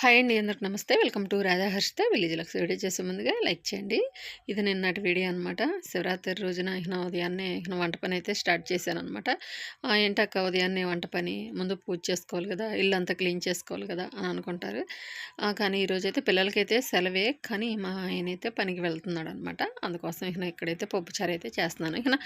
Hi అండి అందరికి నమస్తే. Welcome to Radha Harshitha village lux video చేసే ముందుగా లైక్ చేయండి. ఇది నిన్నటి వీడియో అనమాట శివరాత్రి రోజున ఇహ్న ఉదయాన్నే ఇహ్న వంట పని అయితే స్టార్ట్ చేశాను అనమాట ఏంటక్క ఉదయాన్నే వంట పని? ముందు పూజ చేసుకోవాలి కదా ఇల్లు అంతా క్లీన్ చేసుకోవాలి కదా అని అనుకుంటారు. కానీ ఈరోజు అయితే పిల్లలకైతే సెలవే కానీ మా ఆయన అయితే పనికి వెళ్తున్నాడు అనమాట అందుకోసం ఇహ్న ఇక్కడైతే పప్పుచారు అయితే చేస్తున్నాను. ఇహ్న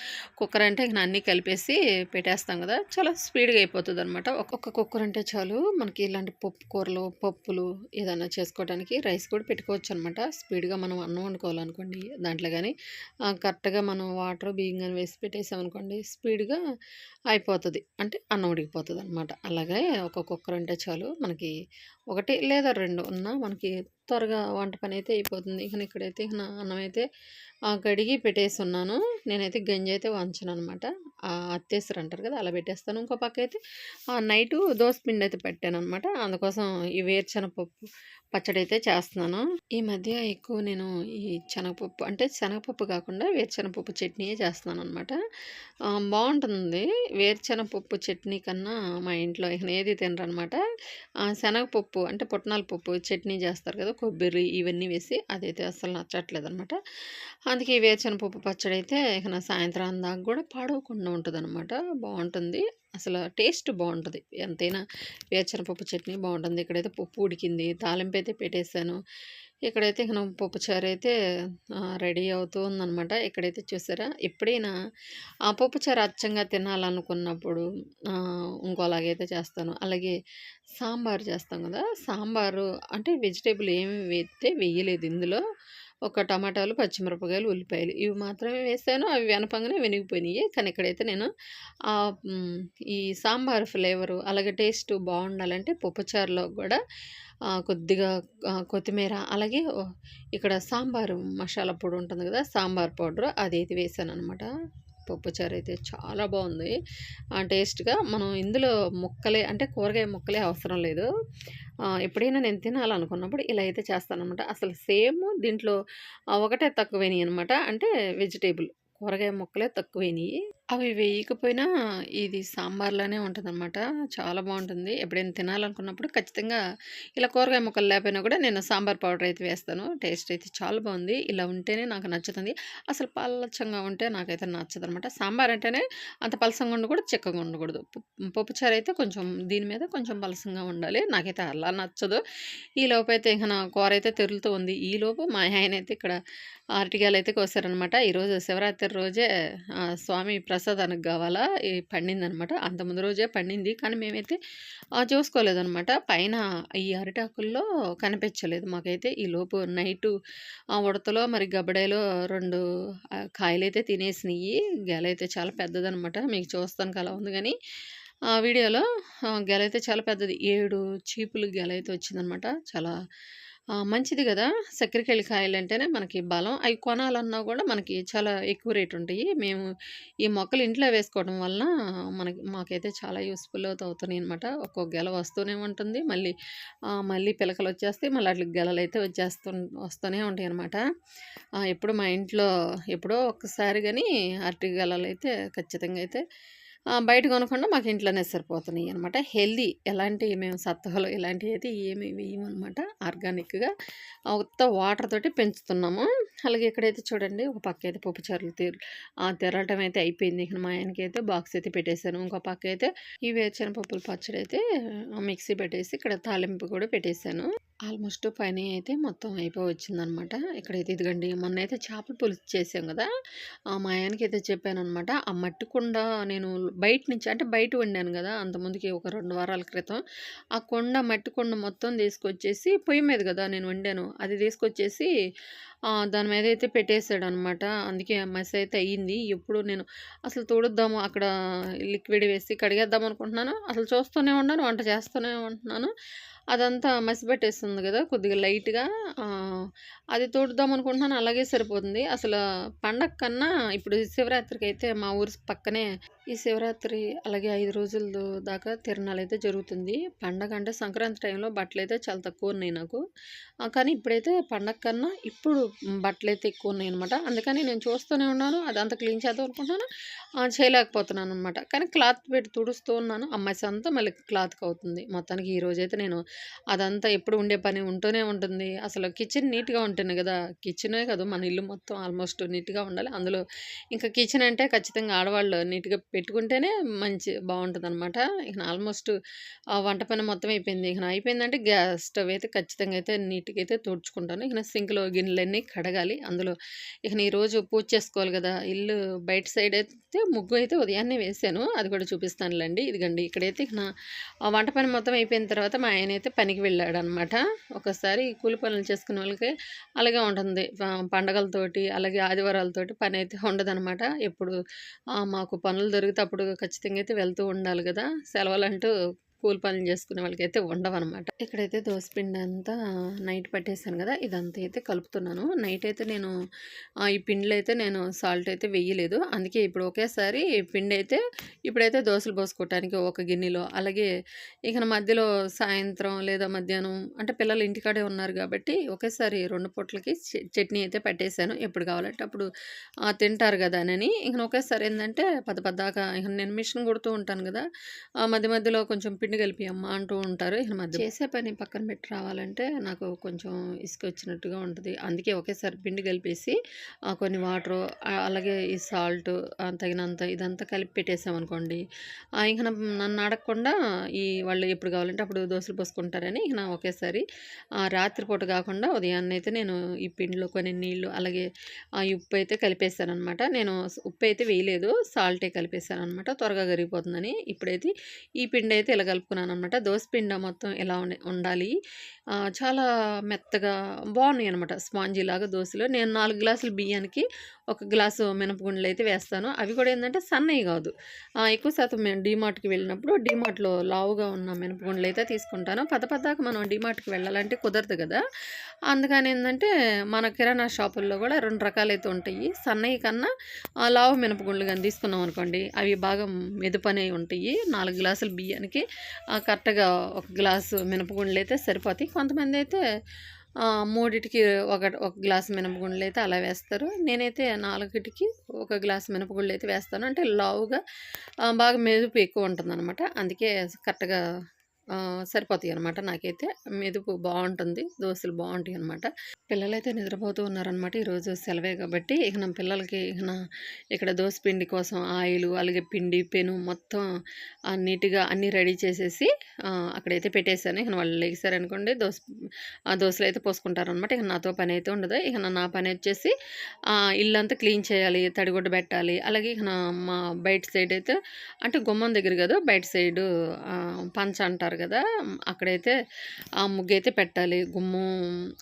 కుక్కర్ అంటే ఇహ్న అన్నీ కలిపేసి పెట్టేస్తాం కదా చాలా స్పీడ్గా అయిపోతుంది అనమాట ఒక్కొక్క కుక్కర్ అంటే చాలు మనకి ఇలాంటి పప్పు కూరలు పప్పులు ఏదైనా చేసుకోవడానికి రైస్ కూడా పెట్టుకోవచ్చు అనమాట స్పీడ్గా మనం అన్నం వండుకోవాలనుకోండి దాంట్లో కానీ కరెక్ట్గా మనం వాటర్ బియ్యం కానీ వేసి పెట్టేసామనుకోండి స్పీడ్గా అయిపోతుంది. అంటే అన్నం ఉడికిపోతుంది అనమాట అలాగే ఒక కుక్కర్ ఉంటే చాలు మనకి ఒకటి లేదా రెండు ఉన్నా మనకి త్వరగా వంట పని అయితే అయిపోతుంది. ఇక ఇక్కడైతే నా అన్నం అయితే కడిగి పెట్టేసి ఉన్నాను నేనైతే గంజి అయితే వంచను అనమాట అత్తేసారు అంటారు కదా అలా పెట్టేస్తాను. ఇంకో పక్క అయితే నైటు దోశ పిండి అయితే పెట్టాను అనమాట అందుకోసం ఈ శనగపప్పు పచ్చడి అయితే చేస్తున్నాను. ఈ మధ్య ఎక్కువ నేను ఈ శనగపప్పు అంటే శనగపప్పు కాకుండా వేరుశనగపప్పు చట్నీయే చేస్తున్నాను అనమాట బాగుంటుంది. వేరుశనగపప్పు చట్నీ కన్నా మా ఇంట్లో ఇక ఏది తినరనమాట శనగపప్పు అంటే పుట్నాల పప్పు చట్నీ చేస్తారు కదా కొబ్బరి ఇవన్నీ వేసి అదైతే అసలు నచ్చట్లేదు అనమాట అందుకే ఈ వేరుశనగపప్పు పచ్చడి అయితే ఇక సాయంత్రం దాకా కూడా పాడవకుండా ఉంటుంది అనమాట బాగుంటుంది. అసలు టేస్ట్ బాగుంటుంది. ఎంతైనా వేరుశనగపప్పు చట్నీ బాగుంటుంది. ఇక్కడైతే పప్పు ఉడికింది. తాలింపు అయితే పెట్టేశాను. ఇక్కడైతే ఇక పప్పుచారు అయితే రెడీ అవుతూ ఉందన్నమాట. ఇక్కడైతే చూసారా? ఎప్పుడైనా ఆ పప్పుచారు అచ్చంగా తినాలనుకున్నప్పుడు ఇంకోలాగైతే చేస్తాను. అలాగే సాంబార్ చేస్తాం కదా? సాంబారు అంటే వెజిటేబుల్ ఏమి వేస్తే వేయలేదు ఇందులో. ఒక టమాటాలు పచ్చిమిరపకాయలు ఉల్లిపాయలు ఇవి మాత్రమే వేసాను. అవి వెనపంగానే వెనిగిపోయినాయి కానీ ఇక్కడైతే నేను ఈ సాంబార్ ఫ్లేవరు అలాగే టేస్ట్ బాగుండాలంటే పప్పుచారులో కూడా కొద్దిగా కొత్తిమీర అలాగే ఇక్కడ సాంబారు మసాలా పొడి ఉంటుంది కదా సాంబార్ పౌడర్ అది అయితే వేసాను అనమాట పప్పుచారు అయితే చాలా బాగుంది. ఆ, టేస్ట్గా మనం ఇందులో ముక్కలే అంటే కూరగాయ ముక్కలే అవసరం లేదు. ఎప్పుడైనా నేను తినాలనుకున్నప్పుడు ఇలా అయితే చేస్తానమాట అసలు సేమ్ దీంట్లో ఒకటే తక్కువైనాయి అనమాట అంటే వెజిటేబుల్. కూరగాయ ముక్కలే తక్కువైనాయి. అవి వేయకపోయినా ఇది సాంబార్లోనే ఉంటుందన్నమాట. చాలా బాగుంటుంది. ఎప్పుడైనా తినాలనుకున్నప్పుడు ఖచ్చితంగా ఇలా కూరగాయ ముక్కలు లేకపోయినా కూడా నేను సాంబార్ పౌడర్ అయితే వేస్తాను. టేస్ట్ అయితే చాలా బాగుంది. ఇలా ఉంటేనే నాకు నచ్చుతుంది. అసలు పలచంగా ఉంటే నాకైతే నచ్చదు అనమాట సాంబార్ అంటేనే అంత పలసంగా ఉండకూడదు చిక్కగా ఉండకూడదు. పప్పు- పప్పుచారు అయితే కొంచెం దీని మీద కొంచెం పలసంగా ఉండాలి. నాకైతే అలా నచ్చదు. ఈ లోపు అయితే ఇంకా నా కూర అయితే తెరులుతూ ఉంది. ఈ లోపు మా ఆయన అయితే ఇక్కడ అరటికాయలు అయితే కోసారనమాట ఈరోజు శివరాత్రి రోజే స్వామి ప్రసాదానికి కావాలా? ఈ పండిందనమాట అంత ముందు రోజే పండింది. కానీ మేమైతే చూసుకోలేదనమాట పైన ఈ అరిటాకుల్లో కనిపించలేదు మాకైతే. ఈ లోపు నైటు ఆ ఉడతలో మరి గబ్బడాయిలో రెండు కాయలైతే తినేసినాయి గెల అయితే చాలా పెద్దదనమాట మీకు చూస్తానికి అలా ఉంది కానీ ఆ వీడియోలో గెల అయితే చాలా పెద్దది. ఏడు చీపులు గెల అయితే వచ్చిందనమాట చాలా మంచిది కదా. చక్కెరకేళి కాయలు అంటేనే మనకి బలం. అవి కొనాలన్నా కూడా మనకి చాలా ఎక్కువ రేట్ ఉంటాయి మేము ఈ మొక్కలు ఇంట్లో వేసుకోవడం వలన మనకి మాకైతే చాలా యూస్ఫుల్ అవుతున్నాయి అనమాట ఒక్కొక్క గెల వస్తూనే ఉంటుంది. మళ్ళీ మళ్ళీ పిలకలు వచ్చేస్తాయి. మళ్ళీ అట్లా గెలలు అయితే వచ్చేస్తూ వస్తూనే ఉంటాయి అనమాట ఎప్పుడు మా ఇంట్లో ఎప్పుడో ఒక్కసారి కానీ అరటి గెలలు అయితే ఖచ్చితంగా అయితే బయట కొనకుండా మాకు ఇంట్లోనే సరిపోతున్నాయి అనమాట హెల్దీ ఎలాంటి మేము సత్తువలు ఇలాంటివి అయితే ఏమి వేయమనమాట ఆర్గానిక్గా కొత్త వాటర్ తోటి పెంచుతున్నాము. అలాగే ఇక్కడైతే చూడండి ఒక పక్క అయితే పప్పు చారులు తీరు ఆ అయితే అయిపోయింది. ఇక మా ఆయనకి అయితే బాక్స్ అయితే పెట్టేశాను. ఇంకో పక్క అయితే ఈ వేరుశెన పప్పుల పచ్చడి అయితే ఆ, మిక్సీ పెట్టేసి ఇక్కడ తాలింపు కూడా పెట్టేశాను. ఆల్మోస్ట్ పని అయితే మొత్తం అయిపోయి వచ్చిందనమాట ఇక్కడైతే ఇదిగండి మొన్న అయితే చేపల పులుసు చేసాం కదా ఆ, మా ఆయనకి అయితే చెప్పాను అనమాట ఆ మట్టి కుండ నేను బయట నుంచి అంటే బయట వండాను కదా అంతముందుకి ఒక రెండు వారాల క్రితం ఆ కొండ మట్టి కొండ మొత్తం తీసుకొచ్చేసి పొయ్యి మీద కదా నేను వండాను అది తీసుకొచ్చేసి దాని మీద అయితే పెట్టేశాడు అనమాట అందుకే మెస్ అయితే అయ్యింది. ఎప్పుడు నేను అసలు తోడుద్దాము అక్కడ లిక్విడ్ వేసి కడిగేద్దాం అనుకుంటున్నాను. అసలు చూస్తూనే ఉన్నాను వంట చేస్తూనే ఉంటున్నాను. అదంతా మసి పెట్టేస్తుంది కదా కొద్దిగా లైట్గా. అది తోడుద్దాం అనుకుంటున్నాను అలాగే సరిపోతుంది. అసలు పండగ కన్నా ఇప్పుడు శివరాత్రికి అయితే మా ఊరి పక్కనే ఈ శివరాత్రి అలాగే ఐదు రోజుల దాకా తిరణాలైతే జరుగుతుంది. పండగ అంటే సంక్రాంతి టైంలో బట్టలు అయితే చాలా తక్కువ ఉన్నాయి నాకు. కానీ ఇప్పుడైతే పండగ కన్నా ఇప్పుడు బట్టలు అయితే ఎక్కువ ఉన్నాయన్నమాట అందుకని నేను చూస్తూనే ఉన్నాను. అదంతా క్లీన్ చేద్దాం అనుకుంటున్నాను. చేయలేకపోతున్నాను అనమాట కానీ క్లాత్ పెట్టి తుడుస్తూ ఉన్నాను. ఆ అంతా మళ్ళీ క్లాత్‌కవుతుంది. మొత్తానికి ఈరోజైతే నేను అదంతా ఎప్పుడు ఉండే పని ఉంటూనే ఉంటుంది. అసలు కిచెన్ నీట్‌గా ఉంటుంది కదా కిచెనే కదా మన ఇల్లు మొత్తం ఆల్మోస్ట్ నీట్‌గా ఉండాలి. అందులో ఇంకా కిచెన్ అంటే ఖచ్చితంగా ఆడవాళ్ళు నీట్‌గా పెట్టుకుంటేనే మంచి బాగుంటుంది అనమాట ఇక ఆల్మోస్ట్ ఆ వంట పని మొత్తం అయిపోయింది. ఇక అయిపోయిందంటే గ్యాస్ స్టవ్ అయితే ఖచ్చితంగా అయితే నీట్‌గా అయితే తుడుచుకుంటాను. ఇక సింక్‌లో అన్నీ కడగాలి. అందులో ఇక ఈరోజు పూజ చేసుకోవాలి కదా ఇల్లు బయట సైడ్ అయితే ముగ్గు అయితే ఉదయాన్నే వేసాను అది కూడా చూపిస్తానులేండి ఇదిగండి ఇక్కడైతే ఇక నా వంట పని మొత్తం అయిపోయిన తర్వాత మా ఆయన అయితే పనికి వెళ్ళాడనమాట. ఒకసారి కూలి పనులు చేసుకునే వాళ్ళకి అలాగే ఉంటుంది. పండగలతోటి అలాగే ఆదివారాలతోటి పనైతే ఉండదనమాట. ఎప్పుడు మాకు పనులు దొరికితే అప్పుడు ఖచ్చితంగా అయితే వెళ్తూ ఉండాలి కదా సెలవులంటూ కూలి పనులు చేసుకునే వాళ్ళకైతే ఉండవన్నమాట ఇక్కడైతే దోసపిండి అంతా నైట్ పట్టేసాను కదా ఇదంతా అయితే కలుపుతున్నాను. నైట్ అయితే నేను ఈ పిండిలో అయితే నేను సాల్ట్ అయితే వేయలేదు. అందుకే ఇప్పుడు ఒకేసారి పిండి అయితే ఇప్పుడైతే దోశలు పోసుకోవటానికి ఒక గిన్నెలో అలాగే ఇక మధ్యలో సాయంత్రం లేదా మధ్యాహ్నం అంటే పిల్లలు ఇంటికాడే ఉన్నారు కాబట్టి ఒకేసారి రెండు పొట్లకి చట్నీ అయితే పట్టేసాను. ఎప్పుడు కావాలంటే అప్పుడు తింటారు కదా అని ఇక ఒకేసారి ఏంటంటే పద పద్దాక ఇక నేను మిషన్ కుడుతూ ఉంటాను కదా మధ్య మధ్యలో కొంచెం పిండి కలిపి అమ్మ అంటూ ఉంటారు. ఇక మధ్య చేసే పని పక్కన పెట్టి రావాలంటే నాకు కొంచెం ఇసుక వచ్చినట్టుగా ఉంటుంది అందుకే ఒకేసారి పిండి కలిపేసి కొన్ని వాటరు అలాగే ఈ సాల్ట్ తగినంత ఇదంతా కలిపి పెట్టేసామనుకోండి. ఆహ్, నన్ను అడగకుండా ఈ వాళ్ళు ఎప్పుడు కావాలంటే అప్పుడు దోశలు పోసుకుంటారని ఇక నా ఒకేసారి రాత్రిపూట కాకుండా ఉదయాన్నే అయితే నేను ఈ పిండిలో కొన్ని నీళ్ళు అలాగే ఆ ఉప్పు అయితే కలిపేసాననమాట. నేను ఉప్పు అయితే వేయలేదు. సాల్టే కలిపేసాననమాట. త్వరగా కరిగిపోతుందని. ఇప్పుడైతే ఈ పిండి అయితే ఇలా కలుపుకున్నాననమాట. దోసపిండి మొత్తం ఎలా ఉండాలి. చాలా మెత్తగా బాగున్నాయి అనమాట స్పాంజీ స్పాంజీలాగా దోశలు నేను నాలుగు గ్లాసులు బియ్యానికి ఒక గ్లాసు మినపగుండ్లయితే వేస్తాను. అవి కూడా ఏంటంటే సన్నయి కాదు ఎక్కువ శాతం మేము డీమార్ట్‌కి వెళ్ళినప్పుడు డీమార్ట్‌లో లావుగా ఉన్న మినపగుండ్లయితే తీసుకుంటాను. పద పద్దాక మనం డీమార్ట్‌కి వెళ్ళాలంటే కుదరదు కదా అందుకని ఏంటంటే మన కిరాణా షాపుల్లో కూడా రెండు రకాలైతే ఉంటాయి. సన్నయి కన్నా లావు మినపగుండ్లు కానీ తీసుకున్నాం అనుకోండి అవి బాగా మెదుపనే ఉంటాయి. నాలుగు గ్లాసులు బియ్యానికి కరెక్ట్‌గా ఒక గ్లాసు మినపగుండ్లయితే సరిపోతాయి. కొంతమందైతే అయితే మూడిటికి ఒక ఒక గ్లాసు మినపగుండ్లయితే అలా వేస్తారు. నేనైతే నాలుగిటికి ఒక గ్లాసు మినపగుండ్లయితే వేస్తాను. అంటే లావుగా బాగా మెదుపు ఎక్కువ ఉంటుందనమాట. అందుకే కరెక్ట్‌గా సరిపోతాయి సరిపోతాయనమాట నాకైతే. మెదుపు బాగుంటుంది దోశలు బాగుంటాయి అనమాట పిల్లలైతే నిద్రపోతూ ఉన్నారనమాట. ఈరోజు సెలవే కాబట్టి ఇక నా పిల్లలకి ఇక నా ఇక్కడ దోసపిండి కోసం ఆయిల్ అలాగే పిండి, పెను మొత్తం నీట్‌గా అన్నీ రెడీ చేసేసి అక్కడైతే పెట్టేశాను ఇక వాళ్ళు లెగిసారనుకోండి దోస దోశలు అయితే పోసుకుంటారనమాట. ఇక నాతో పని అయితే ఉండదు. ఇక నా పని వచ్చేసి ఇల్లంతా క్లీన్ చేయాలి. తడిగుడ్డ పెట్టాలి. అలాగే ఇక నా మా బయట సైడ్ అయితే అంటే గుమ్మం దగ్గర కదా బయట సైడు పంచ అంటారు గదా! అక్కడైతే ఆ ముగ్గైతే పెట్టాలి. గుమ్మం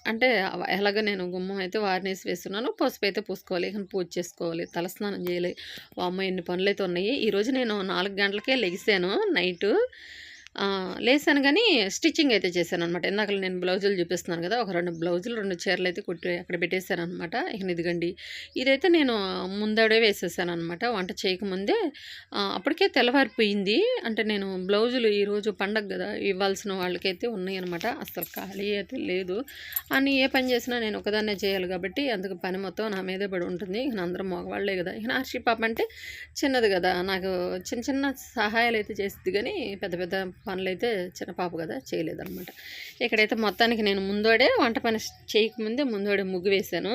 అంటే ఎలాగ నేను గుమ్మం అయితే వారినేసి వేస్తున్నాను. పసుపు అయితే పూసుకోవాలి. ఇక పూజ చేసుకోవాలి. తలస్నానం చేయాలి. అమ్మ ఎన్ని పనులైతే ఉన్నాయి. ఈరోజు నేను నాలుగు గంటలకే లెగిసాను నైటు. లేసాను కానీ స్టిచ్చింగ్ అయితే చేశాననమాట. ఇందాక నేను బ్లౌజులు చూపిస్తున్నాను కదా ఒక రెండు బ్లౌజులు, రెండు చీరలు అయితే కుట్టి అక్కడ పెట్టేసాననమాట. ఇక ఇదిగోండి ఇదైతే నేను ముందడే వేసేసాను అనమాట వంట చేయకముందే అప్పటికే తెల్లవారిపోయింది. అంటే నేను బ్లౌజులు ఈరోజు పండగ కదా ఇవ్వాల్సిన వాళ్ళకైతే ఉన్నాయనమాట. అసలు ఖాళీ అయితే లేదు. అని ఏ పని చేసినా నేను ఒకదాన్నే చేయాలి కాబట్టి అందుకు పని మొత్తం నా మీదే పడి ఉంటుంది. ఇక అందరం మగవాళ్ళే కదా ఇక హర్షి పాప అంటే చిన్నది కదా నాకు చిన్న చిన్న సహాయాలు అయితే చేస్తుంది కానీ పెద్ద పెద్ద పనులైతే చిన్న పాప కదా చేయలేదన్నమాట ఇక్కడైతే మొత్తానికి నేను ముందోడే వంట పని చేయకముందే ముందోడే ముగ్గు వేశాను.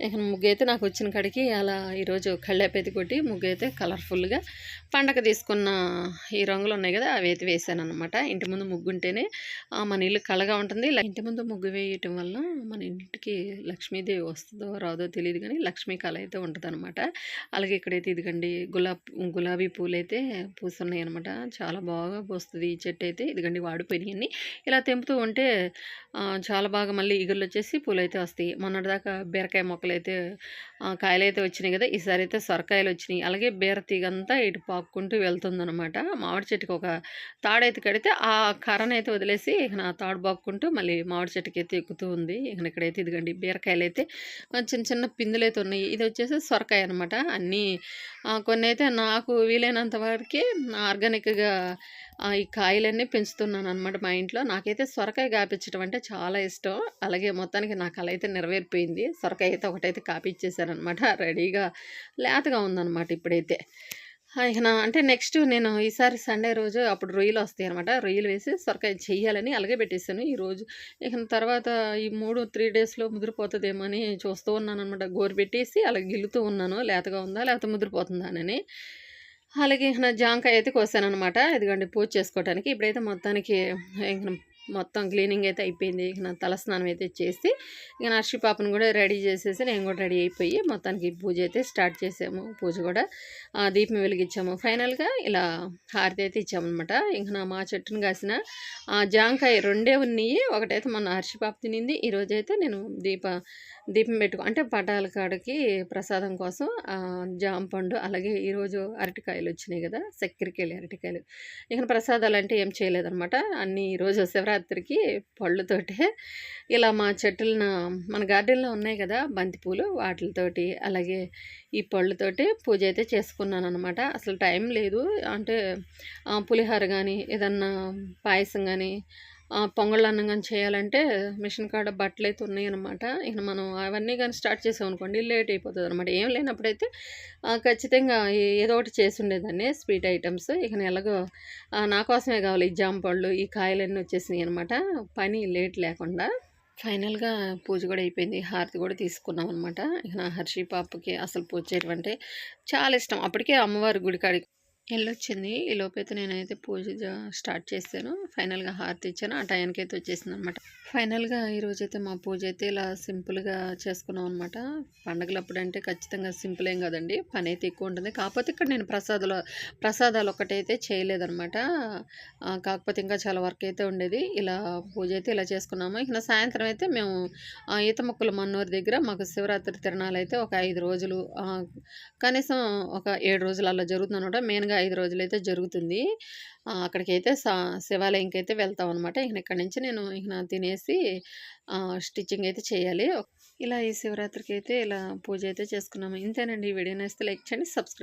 ఇక ముగ్గైతే నాకు వచ్చిన కాడికి అలా ఈరోజు కళ్ళాపైతే కొట్టి ముగ్గైతే కలర్‌ఫుల్‌గా పండగ తీసుకున్న ఈ రంగులు ఉన్నాయి కదా అవి అయితే వేసాను అనమాట ఇంటి ముందు ముగ్గుంటేనే మన ఇల్లు కళగా ఉంటుంది. ఇంటి ముందు ముగ్గు వేయటం వల్ల మన ఇంటికి లక్ష్మీదేవి వస్తుందో రాదో తెలియదు కానీ లక్ష్మీ కళ అయితే ఉంటదనమాట. అలాగే ఇక్కడైతే ఇదిగండి గులాబ్ గులాబీ పూలైతే అనమాట చాలా బాగా పూస్తుంది ఈ చెట్టు అయితే ఇదిగండి వాడిపోయినియన్ని. ఇలా తెంపుతూ ఉంటే చాలా బాగా మళ్ళీ ఇగుర్లొచ్చేసి పూలైతే వస్తాయి. మొన్నటిదాకా బీరకాయ మొక్కలు అయితే కాయలైతే వచ్చినాయి కదా ఈసారి అయితే సొరకాయలు వచ్చినాయి. అలాగే బీర తీగంతా ఇటు పాక్కుంటూ వెళ్తుందనమాట. మామిడి చెట్టుకి ఒక తాడైతే కడితే ఆ కర్రనైతే వదిలేసి ఇక తాడు పాక్కుంటూ మళ్ళీ మామిడి చెట్టుకి అయితే ఎక్కుతూ ఉంది. ఇక ఇక్కడైతే ఇదిగండి బీరకాయలైతే అయితే చిన్న చిన్న పిందులైతే ఉన్నాయి. ఇది వచ్చేసి సొరకాయ అనమాట. అన్నీ కొన్ని అయితే నాకు వీలైనంత వరకి ఆర్గానిక్‌గా ఈ కాయలన్నీ పెంచుతున్నాననమాట మా ఇంట్లో. నాకైతే సొరకాయ కాపించడం అంటే చాలా ఇష్టం. అలాగే మొత్తానికి నా కళ అయితే నెరవేరిపోయింది. సొరకాయ అయితే ఒకటైతే కాపిచ్చేసాననమాట. రెడీగా లేతగా ఉందన్నమాట ఇప్పుడైతే. నా అంటే నెక్స్ట్ నేను ఈసారి సండే రోజు అప్పుడు రొయ్యలు వస్తాయి అనమాట రొయ్యలు వేసి సొరకాయ చేయాలని అలాగే పెట్టేసాను. ఈరోజు ఇక తర్వాత ఈ 3, 3 డేస్‌లో ముదిరిపోతుందేమో అని చూస్తూ ఉన్నాననమాట. గోరు పెట్టేసి అలా గిల్లుతూ ఉన్నాను. లేతగా ఉందా? లేకపోతే ముదిరిపోతుందానని. అలాగే నా జాంకాయ అయితే కోసాననమాట. ఇదిగోండి పూజ చేసుకోవటానికి. ఇప్పుడైతే మొత్తానికి మొత్తం క్లీనింగ్ అయితే అయిపోయింది. ఇక నా తలస్నానం అయితే చేసి, ఇక నర్షి పాపను కూడా రెడీ చేసేసి నేను కూడా రెడీ అయిపోయి మొత్తానికి పూజ అయితే స్టార్ట్ చేసాము. పూజ కూడా దీపం వెలిగించాము. ఫైనల్‌గా ఇలా హారతి అయితే ఇచ్చామనమాట. ఇంక నా మా చెట్టును కాసిన ఆ జాంకాయ రెండే ఉన్నాయి. ఒకటైతే మొన్న హర్షి పాప తినింది. ఈరోజైతే నేను దీప దీపం పెట్టుకో అంటే పటాల కాడకి ప్రసాదం కోసం జాంపండు అలాగే ఈరోజు అరటికాయలు వచ్చినాయి కదా! చక్కెరకేళి అరటికాయలు. ఇక ప్రసాదాలంటే ఏం చేయలేదనమాట. అన్నీ ఈరోజు శివరాత్రికి పళ్ళుతోటే ఇలా మా చెట్టులన మన గార్డెన్‌లో ఉన్నాయి కదా! బంతిపూలు వాటితోటి అలాగే ఈ పళ్ళుతోటి పూజ అయితే చేసుకున్నాననమాట. అసలు టైం లేదు. అంటే పులిహోర కానీ ఏదన్నా పాయసం కానీ పొంగళ్ళు అన్నం కానీ చేయాలంటే మిషన్ కాడ బట్టలైతే ఉన్నాయనమాట. ఇక మనం అవన్నీ కానీ స్టార్ట్ చేసామనుకోండి లేట్ అయిపోతుంది అనమాట ఏం లేనప్పుడైతే ఖచ్చితంగా ఏదో ఒకటి చేసుండేదాన్ని స్వీట్ ఐటమ్స్ ఇక ఎలాగో నా కోసమే కావాలి ఈ జాంపళ్ళు, ఈ కాయలన్నీ వచ్చేసినాయనమాట. పని లేట్ లేకుండా. ఫైనల్‌గా పూజ కూడా అయిపోయింది. హారతి కూడా తీసుకున్నాం అనమాట ఇక నా హర్షి పాపకి అసలు పూజ చేయడం అంటే చాలా ఇష్టం. అప్పటికే అమ్మవారి గుడి కాడికి ఎళ్ళొచ్చింది. ఈలోపైతే నేనైతే పూజ స్టార్ట్ చేశాను. ఫైనల్‌గా హారతి ఇచ్చాను. ఆ టయానికి అయితే వచ్చేసింది అనమాట ఫైనల్‌గా ఈరోజైతే మా పూజ అయితే ఇలా సింపుల్‌గా చేసుకున్నాం అనమాట పండగలప్పుడు అంటే ఖచ్చితంగా సింపుల్ ఏం కాదండి. పనైతే ఎక్కువ ఉంటుంది. కాకపోతే ఇక్కడ నేను ప్రసాదాలు ప్రసాదాలు ఒకటైతే చేయలేదనమాట. కాకపోతే ఇంకా చాలా వర్క్ అయితే ఉండేది. ఇలా పూజ అయితే ఇలా చేసుకున్నాము. ఇక సాయంత్రం అయితే మేము ఈత మొక్కల మన్నూరు దగ్గర మాకు శివరాత్రి తిరణాలైతే ఒక ఐదు రోజులు కనీసం ఒక ఏడు రోజులు అలా జరుగుతుందనమాట. మెయిన్‌గా ఐదు రోజులైతే జరుగుతుంది. అక్కడికైతే శివాలయంకి అయితే వెళ్తాం అనమాట ఇక ఇక్కడి నుంచి నేను ఇక తినేసి స్టిచ్చింగ్ అయితే చేయాలి. ఇలా ఈ శివరాత్రికి అయితే ఇలా పూజ అయితే చేసుకున్నాము. ఇంతేనండి. ఈ వీడియో నేస్తే లైక్ చేయండి. సబ్స్క్రైబ్